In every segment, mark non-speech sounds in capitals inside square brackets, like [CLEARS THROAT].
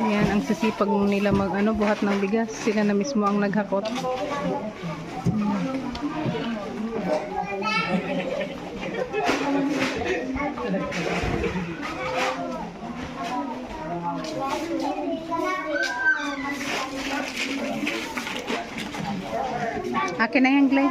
Ayan, ang sisipag nila mag ano, buhat ng bigas. Sila na mismo ang naghakot. Akin na yan, Glay.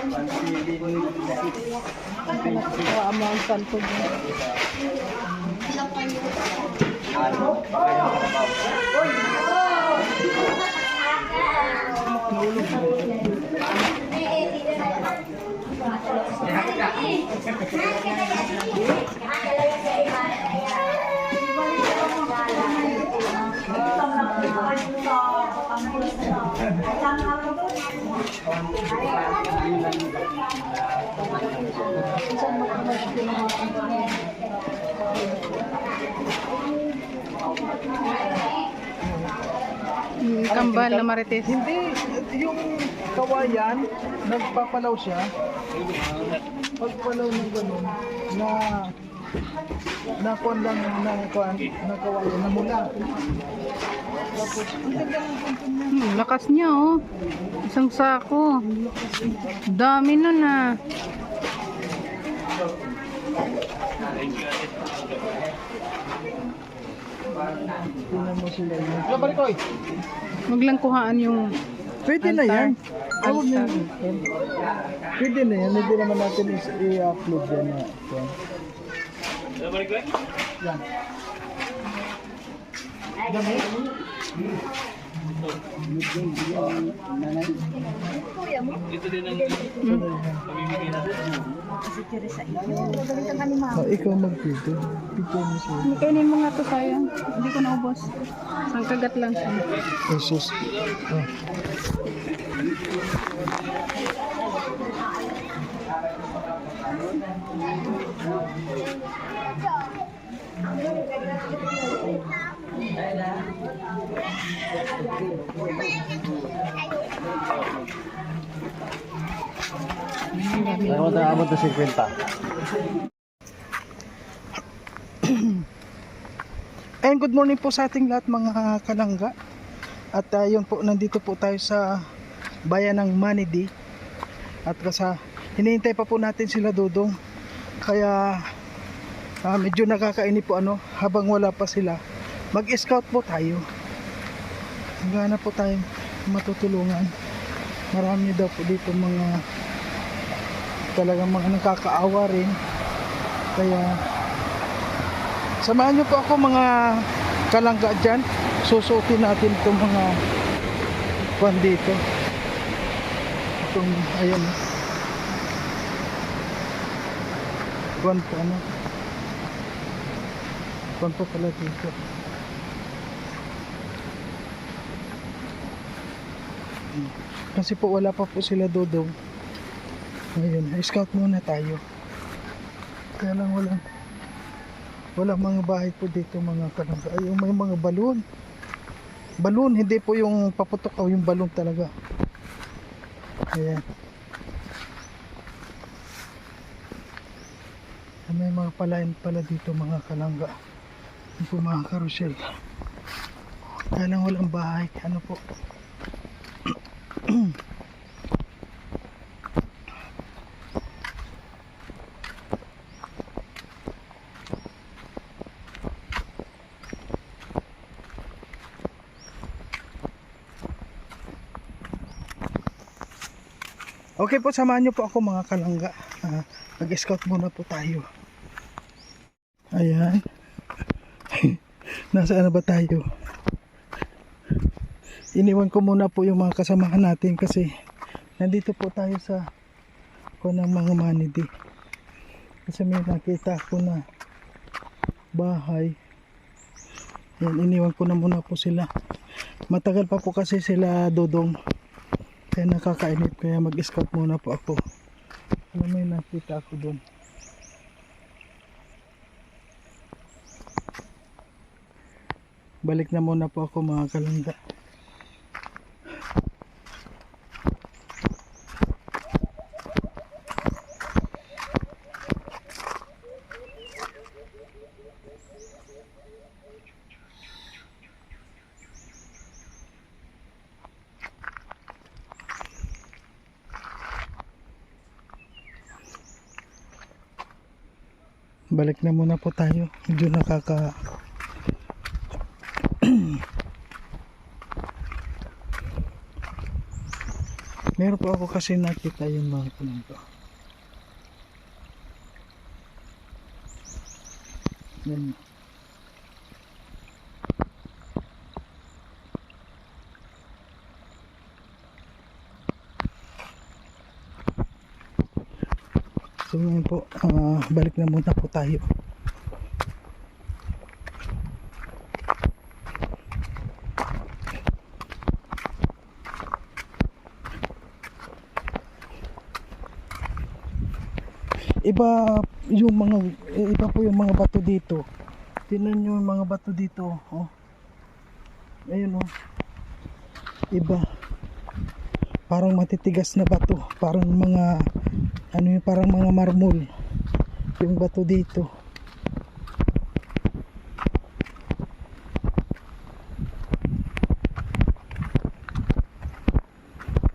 Kuha mo ang salto mo. Hmm, Kambal na marites. Hindi, yung kawayan, nagpapalaw siya. Pagpalaw ng gano'n, na na kuwan lang na kuwan, na kawayan, na mula. Hmm, lakas niya oh. Isang sako. Dami nun ah. Huwag lang kuhaan yung Pwede na yan. Ah, huwag na yan. Pwede na yan. Hindi naman natin i-upload yan na. Yan. Yan. Dami. Oh, ikaw mag-video. Video mo siya. Kainin mo nga to sayang. Hindi ko naubos. Isang kagat lang siya. Jesus. Oh. Ano tayo abot na 50? [CLEARS THROAT] And good morning po sa ating lahat mga kalangga. At uh, yun po, nandito po tayo sa bayan ng Manidi. At kasi hinihintay pa po natin sila dudong. Kaya ah, medyo nakakainip po ano, habang wala pa sila. Mag-scout po tayo. Hanggang po tayo matutulungan. Marami daw po dito mga talagang mga nakakaawa rin. Kaya Samahan niyo po ako mga kalangga dyan. Susuotin natin itong mga kwan dito. Itong, ayan. Kwan po ano. Kwan po pala dito. Kasi po wala pa po sila dodong. Ngayon, scout muna tayo. Kaya lang walang wala mga bahay po dito mga kalangga ay may mga balon balon hindi po yung paputok o yung balon talaga. Ayan. Ay, may mga palayan pala dito mga kalangga. Yung po mga karusel kaya lang walang bahay. Ano po Okay po, samahan niyo po ako mga kalangga. Ah, Mag-scout muna po tayo. Ayan. [LAUGHS] Nasaan na ba tayo? Iniwan ko muna po yung mga kasamahan natin kasi nandito po tayo sa ko ng mga manidi. Kasi may nakita ko na bahay. Yan, iniwan ko na muna po sila. Matagal pa po kasi sila dodong kaya nakakainip kaya mag-scout muna po ako. Ano may nakita ako doon. Balik na muna po ako mga kalangga. Balik na muna po tayo. Medyo nakaka... [CLEARS THROAT] Meron po ako kasi nakita yung mga kanito. Yan. So ngayon po, ah, balik na muna po tayo. Iba yung mga iba po yung mga bato dito. Tingnan niyo yung mga bato dito, oh. Ayun oh. Iba. Parang matitigas na bato, parang mga ano yung parang mga marmol? Yung bato dito.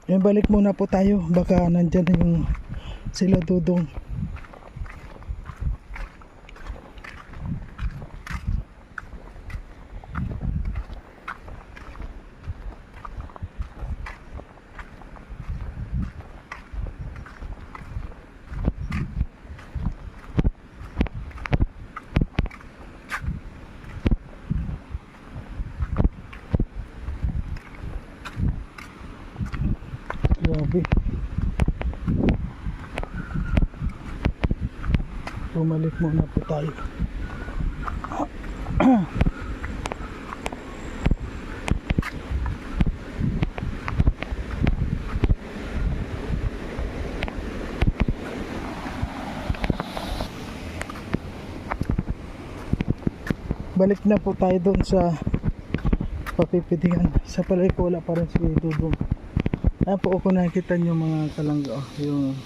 Yan balik muna po tayo. Baka nandyan na yung sila dudong bumalik muna po tayo. Balik na po tayo doon sa papipidingan sa palay ko wala pa rin si Dudong. Ayan po kung nakikita nyo mga kalangga oh, yung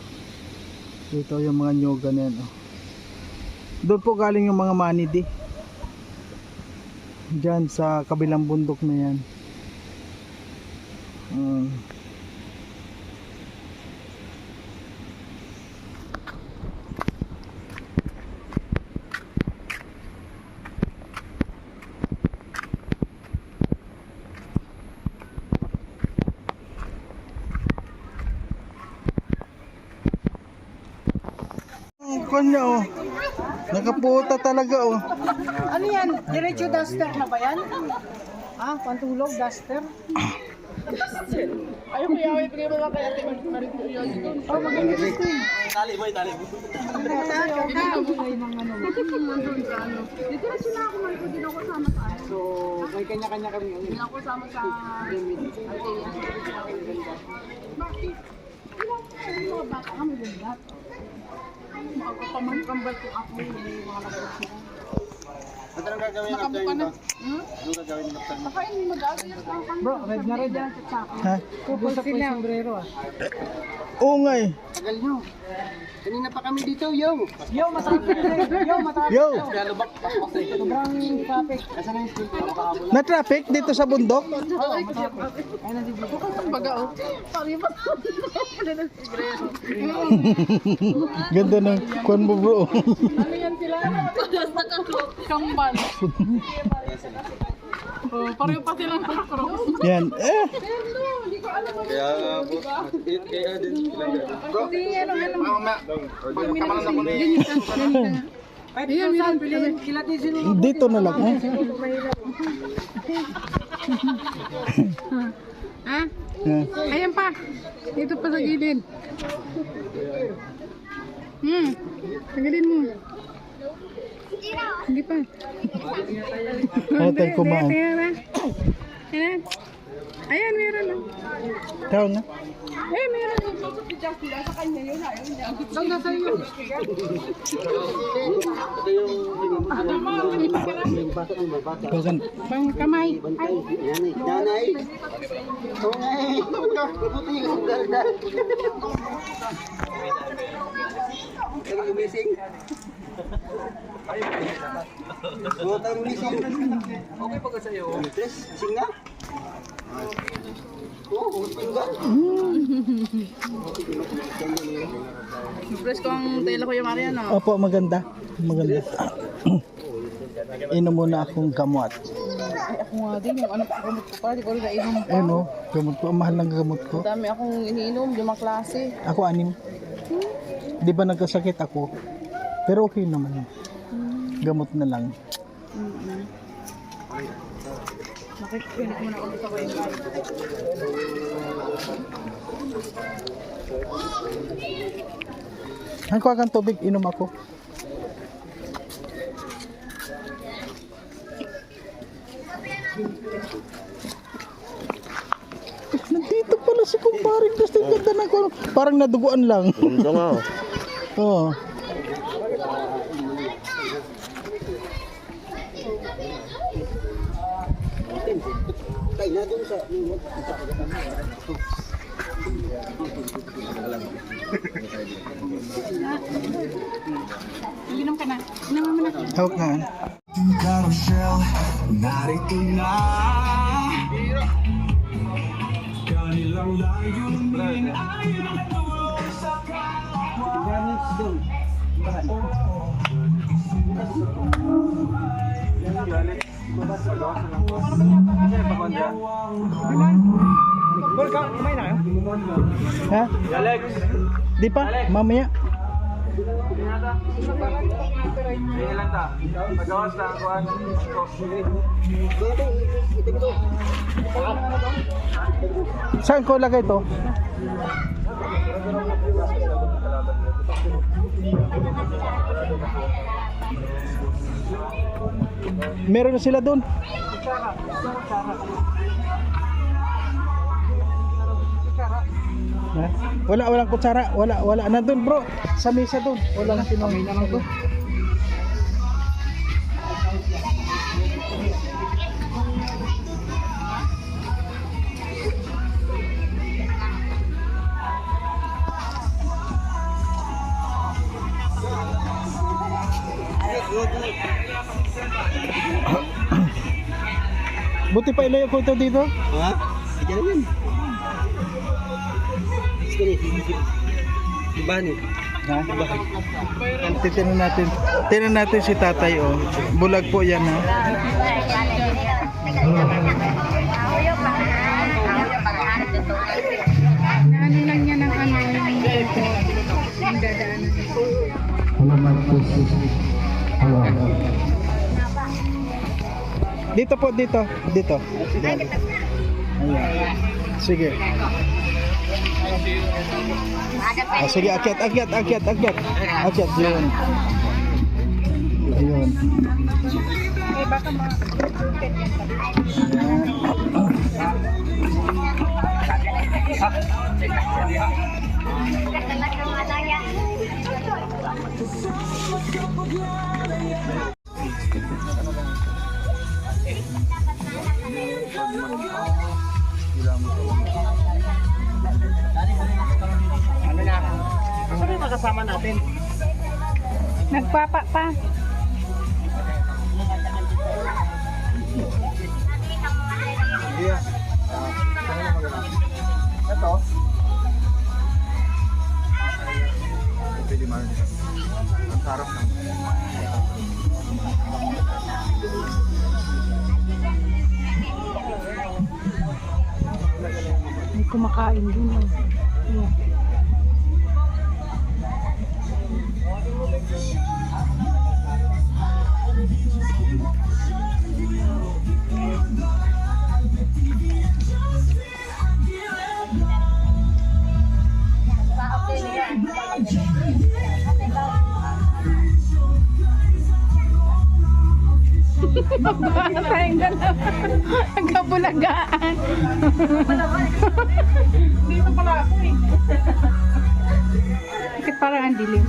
dito yung mga nyoga na yan oh. Doon po galing yung mga manidi. Diyan sa kabilang bundok na yan. Um, ang kanya oh. Nakaputa talaga oh. Ano yan? Diretso duster na ba yan? Ah, pantulog, duster? Ayaw ko yaw, ibigay mo lang kaya tingin marit yun. Oh, maganda dito. Tali mo, tali mo. Diretso na ako man ko din ako sama sa ano. So, may kanya-kanya kami. Hindi ako sama sa. Bakit? Ilang mga bata kami ganda. Makakapamangkambal ko ako yung mga nagpapalala. Ano ang gagawin ng Nakabuka na. after Hmm? Ano gagawin after Baka hindi mag-aayos ako. Bro, red na red yan. Ha? Kupul sila. ah. Oo nga eh. Tagal nyo. Kanina pa kami dito, yo. Yo. Yo, matapos. Yo! Paspas eh. Sobrang traffic. Asan na yung? Makahabol. Na traffic dito sa bundok? Ayun na. Baga oh. Ba? [LAUGHS] Ganda ng kwan mo bro. Ano yan sila? Kambal. [LAUGHS] Oh, pareho pa silang cross. Yan. Eh! Kaya, po, kaya din ilang Bro, mama, magkamalan ako ni... Ay, Ayan, meron piliin. Kilatisin mo. Dito na lang. Eh. Ha? Yan. Ayan pa. Dito pa sa gilid. Hmm. Tagalin mo. Hindi pa. Ano tayo kumain? Ayan. Ayan. Meron na. Tao na. Eh, meron na. Saan na sa'yo? Bagan. Bang kamay. Nanay, nanay. Eh. Buti yung dal-dal. Ang gumising. Buti ang gumising. Okay pa ka sa'yo. Tres, sing na. Oo. Press ko ang tela ko yung Mariano. Opo, maganda. Maganda. Inom muna akong gamot. Ay, ako nga din, yung ano pa gamot ko pa, di ko rin nainom pa. Ayun oh, gamot ko. Ang mahal ng gamot ko. Dami akong iniinom, limang klase. Ako anim. Di ba nagkasakit ako? Pero okay naman. Gamot na lang. Nakikinig mo na ulit sa wifi. Ang kuha kang tubig, inom ako. Nandito pala si kumparing Dustin. Ganda ng kuha. Parang naduguan lang. Ganda nga. [LAUGHS] Oo. Kaya na dun sa... Inom ka na. Inom mo na. Hawak nga. Carousel, narito na Kanilang layunin ay natulog sa Ha? Alex. Di pa? Mamaya. Saan ko lagay to? Meron na sila doon. Wala walang kutsara, wala wala na bro. Sa mesa doon. Walang tinawag na doon. Pa ilayo ko ito dito. Ha? Sige na yun. Sige na. Diba ni? Ha? Titignan natin. Tingnan natin si tatay oh. Bulag po yan ha. Ano lang niya ng ano, yung dadaanan. Dito po, dito. Dito. Ayan. Sige. Ah, sige, akyat, akyat, akyat, akyat. Akyat, yun. Ayun. Nagpapa pa. Ito. Pwede man. Ang sarap ng May kumakain din. Oh. Yeah. Tayong dalawa. [LAUGHS] Nagkabulagaan. Dito pala ako eh. Bakit parang ang dilim?